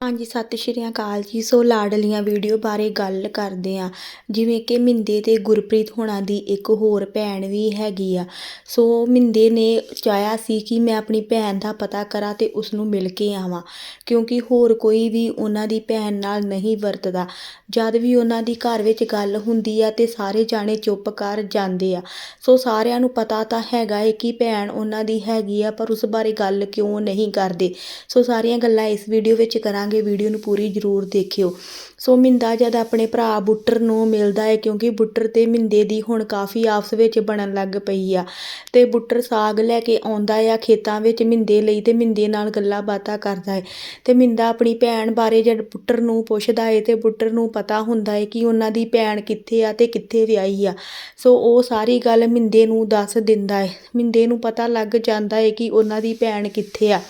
ਹਾਂਜੀ, ਸਤਿ ਸ਼੍ਰੀ ਅਕਾਲ ਜੀ। ਸੋ ਲਾਡਲੀਆਂ ਵੀਡੀਓ ਬਾਰੇ ਗੱਲ ਕਰਦੇ ਆ ਜਿਵੇਂ ਕਿ ਮਿੰਦੇ ਤੇ ਗੁਰਪ੍ਰੀਤ ਹੋਣਾ ਦੀ ਇੱਕ ਹੋਰ ਭੈਣ ਵੀ ਹੈਗੀ ਆ। ਸੋ ਮਿੰਦੇ ਨੇ ਚਾਹਿਆ ਸੀ ਕਿ ਮੈਂ ਆਪਣੀ ਭੈਣ ਦਾ ਪਤਾ ਕਰਾਂ ਤੇ ਉਸ ਨੂੰ ਮਿਲ ਕੇ ਆਵਾਂ, ਕਿਉਂਕਿ ਹੋਰ ਕੋਈ ਵੀ ਉਹਨਾਂ ਦੀ ਭੈਣ ਨਾਲ ਨਹੀਂ ਵਰਤਦਾ। ਜਦ ਵੀ ਉਹਨਾਂ ਦੀ ਘਰ ਵਿੱਚ ਗੱਲ ਹੁੰਦੀ ਆ ਤੇ ਸਾਰੇ ਜਾਣੇ ਚੁੱਪ ਕਰ ਜਾਂਦੇ ਆ। ਸੋ ਸਾਰਿਆਂ ਨੂੰ ਪਤਾ ਤਾਂ ਹੈਗਾ ਏ ਕਿ ਭੈਣ ਉਹਨਾਂ ਦੀ ਹੈਗੀ ਆ, ਪਰ ਉਸ ਬਾਰੇ ਗੱਲ ਕਿਉਂ ਨਹੀਂ ਕਰਦੇ। ਸੋ ਸਾਰੀਆਂ ਗੱਲਾਂ ਇਸ ਵੀਡੀਓ ਵਿੱਚ ਕਰਾਂਗੇ। ਵੀਡੀਓ ਨੂੰ ਪੂਰੀ ਜ਼ਰੂਰ ਦੇਖਿਓ। ਸੋ ਮਿੰਦਾ ਜਦ ਆਪਣੇ ਭਰਾ ਬੁੱਟਰ ਨੂੰ ਮਿਲਦਾ ਹੈ ਕਿਉਂਕਿ ਬੁੱਟਰ ਤੇ ਮਿੰਦੇ ਦੀ ਹੁਣ ਕਾਫੀ ਆਪਸ ਵਿੱਚ ਬਣਨ ਲੱਗ ਪਈ ਆ। ਤੇ ਬੁੱਟਰ ਸਾਗ ਲੈ ਕੇ ਆਉਂਦਾ ਆ ਖੇਤਾਂ ਵਿੱਚ ਮਿੰਦੇ ਲਈ ਤੇ ਮਿੰਦੇ ਨਾਲ ਗੱਲਾਂ ਬਾਤਾਂ ਕਰਦਾ ਹੈ ਤੇ ਮਿੰਦਾ ਆਪਣੀ ਭੈਣ ਬਾਰੇ ਜਦ ਬੁੱਟਰ ਨੂੰ ਪੁੱਛਦਾ ਹੈ ਤੇ ਬੁੱਟਰ ਨੂੰ ਪਤਾ ਹੁੰਦਾ ਹੈ ਕਿ ਉਹਨਾਂ ਦੀ ਭੈਣ ਕਿੱਥੇ ਆ ਤੇ ਕਿੱਥੇ ਵਿਆਹੀ ਆ। ਸੋ ਉਹ ਸਾਰੀ ਗੱਲ ਮਿੰਦੇ ਨੂੰ ਦੱਸ ਦਿੰਦਾ ਹੈ ਮਿੰਦੇ ਨੂੰ ਪਤਾ ਲੱਗ ਜਾਂਦਾ ਹੈ ਕਿ ਉਹਨਾਂ ਦੀ ਭੈਣ ਕਿੱਥੇ ਆ।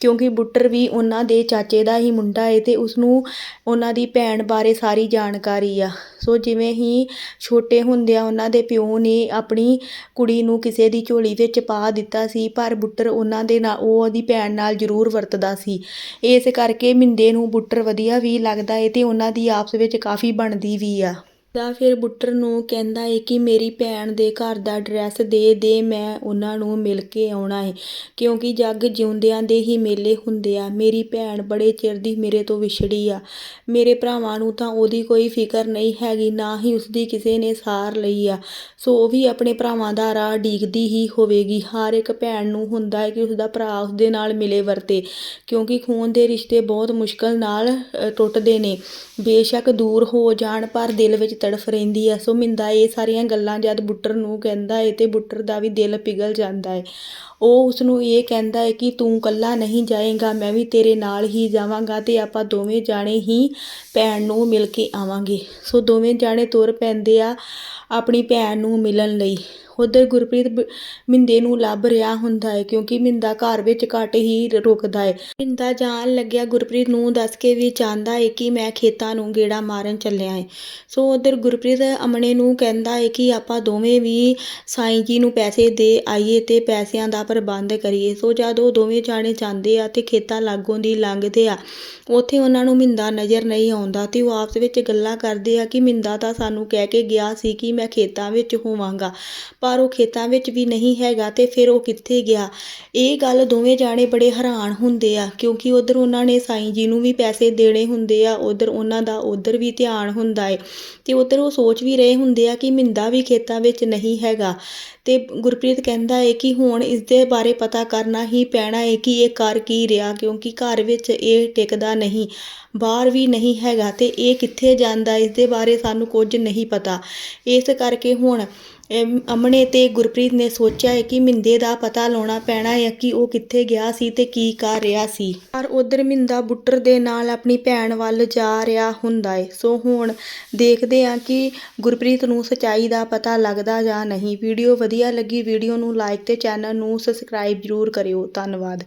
ਕਿਉਂਕਿ ਬੁੱਟਰ ਵੀ ਉਹਨਾਂ ਦੇ ਚਾਚੇ ਦਾ ਹੀ ਮੁੰਡਾ ਏ ਅਤੇ ਉਸਨੂੰ ਉਹਨਾਂ ਦੀ ਭੈਣ ਬਾਰੇ ਸਾਰੀ ਜਾਣਕਾਰੀ ਆ। ਸੋ ਜਿਵੇਂ ਹੀ ਛੋਟੇ ਹੁੰਦਿਆਂ ਉਹਨਾਂ ਦੇ ਪਿਓ ਨੇ ਆਪਣੀ ਕੁੜੀ ਨੂੰ ਕਿਸੇ ਦੀ ਝੋਲੀ ਵਿੱਚ ਪਾ ਦਿੱਤਾ ਸੀ, ਪਰ ਬੁੱਟਰ ਉਹਨਾਂ ਦੇ ਨਾਲ ਉਹ ਉਹਦੀ ਭੈਣ ਨਾਲ ਜ਼ਰੂਰ ਵਰਤਦਾ ਸੀ। ਇਸ ਕਰਕੇ ਮਿੰਦੇ ਨੂੰ ਬੁੱਟਰ ਵਧੀਆ ਵੀ ਲੱਗਦਾ ਏ ਅਤੇ ਉਹਨਾਂ ਦੀ ਆਪਸ ਵਿੱਚ ਕਾਫੀ ਬਣਦੀ ਵੀ ਆ। ਤਾਂ ਫਿਰ ਬੁੱਟਰ ਨੂੰ ਕਹਿੰਦਾ ਏ ਕਿ ਮੇਰੀ ਭੈਣ ਦੇ ਘਰ ਦਾ ਐਡਰੈਸ ਦੇ ਦੇ, ਮੈਂ ਉਹਨਾਂ ਨੂੰ ਮਿਲ ਕੇ ਆਉਣਾ ਏ। ਕਿਉਂਕਿ ਜੱਗ ਜਿਉਂਦਿਆਂ ਦੇ ਹੀ ਮੇਲੇ ਹੁੰਦੇ ਆ। ਮੇਰੀ ਭੈਣ ਬੜੇ ਚਿਰ ਦੀ ਮੇਰੇ ਤੋਂ ਵਿਛੜੀ ਆ। ਮੇਰੇ ਭਰਾਵਾਂ ਨੂੰ ਤਾਂ ਉਹਦੀ ਕੋਈ ਫਿਕਰ ਨਹੀਂ ਹੈਗੀ, ਨਾ ਹੀ ਉਸਦੀ ਕਿਸੇ ਨੇ ਸਾਰ ਲਈ ਆ। ਸੋ ਉਹ ਵੀ ਆਪਣੇ ਭਰਾਵਾਂ ਦਾ ਰਾਹ ਡੀਕਦੀ ਹੀ ਹੋਵੇਗੀ। ਹਰ ਇੱਕ ਭੈਣ ਨੂੰ ਹੁੰਦਾ ਹੈ ਕਿ ਉਸਦਾ ਭਰਾ ਉਸਦੇ ਨਾਲ ਮਿਲੇ ਵਰਤੇ, ਕਿਉਂਕਿ ਖੂਨ ਦੇ ਰਿਸ਼ਤੇ ਬਹੁਤ ਮੁਸ਼ਕਲ ਨਾਲ ਟੁੱਟਦੇ ਨੇ। ਬੇਸ਼ੱਕ ਦੂਰ ਹੋ ਜਾਣ ਪਰ ਦਿਲ ਵਿੱਚ ਤੜਫ ਰਹਿੰਦੀ ਆ। ਸੋ ਮਿੰਦਾ ਇਹ ਸਾਰੀਆਂ ਗੱਲਾਂ ਜਦ ਬੁੱਟਰ ਨੂੰ ਕਹਿੰਦਾ ਏ ਤੇ ਬੁੱਟਰ ਦਾ ਵੀ ਦਿਲ ਪਿਘਲ ਜਾਂਦਾ ਏ। ਉਹ ਉਸ ਨੂੰ ਇਹ ਕਹਿੰਦਾ ਏ ਕਿ ਤੂੰ ਇਕੱਲਾ ਨਹੀਂ ਜਾਏਗਾ, ਮੈਂ ਵੀ ਤੇਰੇ ਨਾਲ ਹੀ ਜਾਵਾਂਗਾ ਤੇ ਆਪਾਂ ਦੋਵੇਂ ਜਾਣੇ ਹੀ ਭੈਣ ਨੂੰ ਮਿਲ ਕੇ ਆਵਾਂਗੇ। ਸੋ ਦੋਵੇਂ ਜਾਣੇ ਤੁਰ ਪੈਂਦੇ ਆ ਆਪਣੀ ਭੈਣ ਨੂੰ ਮਿਲਣ ਲਈ। ਉਧਰ ਗੁਰਪ੍ਰੀਤ ਬ- ਮਿੰਦੇ ਨੂੰ ਲੱਭ ਰਿਹਾ ਹੁੰਦਾ ਹੈ ਕਿਉਂਕਿ ਮਿੰਦਾ ਘਰ ਵਿੱਚ ਘੱਟ ਹੀ ਰੁਕਦਾ ਹੈ। ਮਿੰਦਾ ਜਾਣ ਲੱਗਿਆ ਗੁਰਪ੍ਰੀਤ ਨੂੰ ਦੱਸ ਕੇ ਵੀ ਚਾਹੁੰਦਾ ਹੈ ਕਿ ਮੈਂ ਖੇਤਾਂ ਨੂੰ ਗੇੜਾ ਮਾਰਨ ਚੱਲਿਆ ਹੈ। ਸੋ ਉਧਰ ਗੁਰਪ੍ਰੀਤ ਅਮਨੇ ਨੂੰ ਕਹਿੰਦਾ ਹੈ ਕਿ ਆਪਾਂ ਦੋਵੇਂ ਵੀ ਸਾਈਂ ਜੀ ਨੂੰ ਪੈਸੇ ਦੇ ਆਈਏ ਤੇ ਪੈਸਿਆਂ ਦਾ ਪ੍ਰਬੰਧ ਕਰੀਏ। ਸੋ ਜਦ ਉਹ ਦੋਵੇਂ ਜਾਣੇ ਜਾਂਦੇ ਆ ਤੇ ਖੇਤਾਂ ਲਾਗੋਂ ਦੀ ਲੰਘਦੇ ਆ, ਉੱਥੇ ਉਹਨਾਂ ਨੂੰ ਮਿੰਦਾ ਨਜ਼ਰ ਨਹੀਂ ਆਉਂਦਾ ਤੇ ਉਹ ਆਪਸ ਵਿੱਚ ਗੱਲਾਂ ਕਰਦੇ ਆ ਕਿ ਮਿੰਦਾ ਤਾਂ ਸਾਨੂੰ ਕਹਿ ਕੇ ਗਿਆ ਸੀ ਕਿ ਮੈਂ ਖੇਤਾਂ ਵਿੱਚ ਹੋਵਾਂਗਾ ਪਰ ਉਹ ਖੇਤਾਂ ਵਿੱਚ ਵੀ ਨਹੀਂ ਹੈਗਾ ਤੇ ਫਿਰ ਉਹ ਕਿੱਥੇ ਗਿਆ? ਇਹ ਗੱਲ ਦੋਵੇਂ ਜਾਣੇ ਬੜੇ ਹੈਰਾਨ ਹੁੰਦੇ ਆ, ਕਿਉਂਕਿ ਉਧਰ ਉਹਨਾਂ ਨੇ ਸਾਈਂ ਜੀ ਨੂੰ ਵੀ ਪੈਸੇ ਦੇਣੇ ਹੁੰਦੇ ਆ, ਉਧਰ ਉਹਨਾਂ ਦਾ ਉਧਰ ਵੀ ਧਿਆਨ ਹੁੰਦਾ ਏ। ਤੇ ਉਧਰ ਉਹ ਸੋਚ ਵੀ ਰਹੇ ਹੁੰਦੇ ਆ ਕਿ ਮਿੰਦਾ ਵੀ ਖੇਤਾਂ ਵਿੱਚ ਨਹੀਂ ਹੈਗਾ। ਤੇ ਗੁਰਪ੍ਰੀਤ ਕਹਿੰਦਾ ਏ ਕਿ ਹੁਣ ਇਸ ਦੇ ਬਾਰੇ ਪਤਾ ਕਰਨਾ ਹੀ ਪੈਣਾ ਏ ਕਿ ਇਹ ਕਰ ਕੀ ਰਿਹਾ, ਕਿਉਂਕਿ ਘਰ ਵਿੱਚ ਇਹ ਟਿਕਦਾ ਨਹੀਂ, ਬਾਹਰ ਵੀ ਨਹੀਂ ਹੈਗਾ ਤੇ ਇਹ ਕਿੱਥੇ ਜਾਂਦਾ, ਇਸ ਦੇ ਬਾਰੇ ਸਾਨੂੰ ਕੁਝ ਨਹੀਂ ਪਤਾ। ਇਸ ਕਰਕੇ ਹੁਣ ਅਮਨੇ ਤੇ ਗੁਰਪ੍ਰੀਤ ਨੇ ਸੋਚਿਆ ਹੈ ਕਿ ਮਿੰਦੇ ਦਾ ਪਤਾ ਲਾਉਣਾ ਪੈਣਾ ਹੈ ਕਿ ਉਹ ਕਿੱਥੇ ਗਿਆ ਸੀ ਤੇ ਕੀ ਕਰ ਰਿਹਾ ਸੀ। ਪਰ ਉਧਰ ਮਿੰਦਾ ਬੁੱਟਰ ਦੇ ਨਾਲ ਆਪਣੀ ਭੈਣ ਵੱਲ ਜਾ ਰਿਹਾ ਹੁੰਦਾ ਹੈ। ਸੋ ਹੁਣ ਦੇਖਦੇ ਹਾਂ ਕਿ ਗੁਰਪ੍ਰੀਤ ਨੂੰ ਸਚਾਈ ਦਾ ਪਤਾ ਲੱਗਦਾ ਜਾਂ ਨਹੀਂ। ਵੀਡੀਓ ਵਧੀਆ ਲੱਗੀ, ਵੀਡੀਓ ਨੂੰ ਲਾਈਕ ਤੇ ਚੈਨਲ ਨੂੰ ਸਬਸਕ੍ਰਾਈਬ ਜ਼ਰੂਰ ਕਰਿਓ। ਧੰਨਵਾਦ।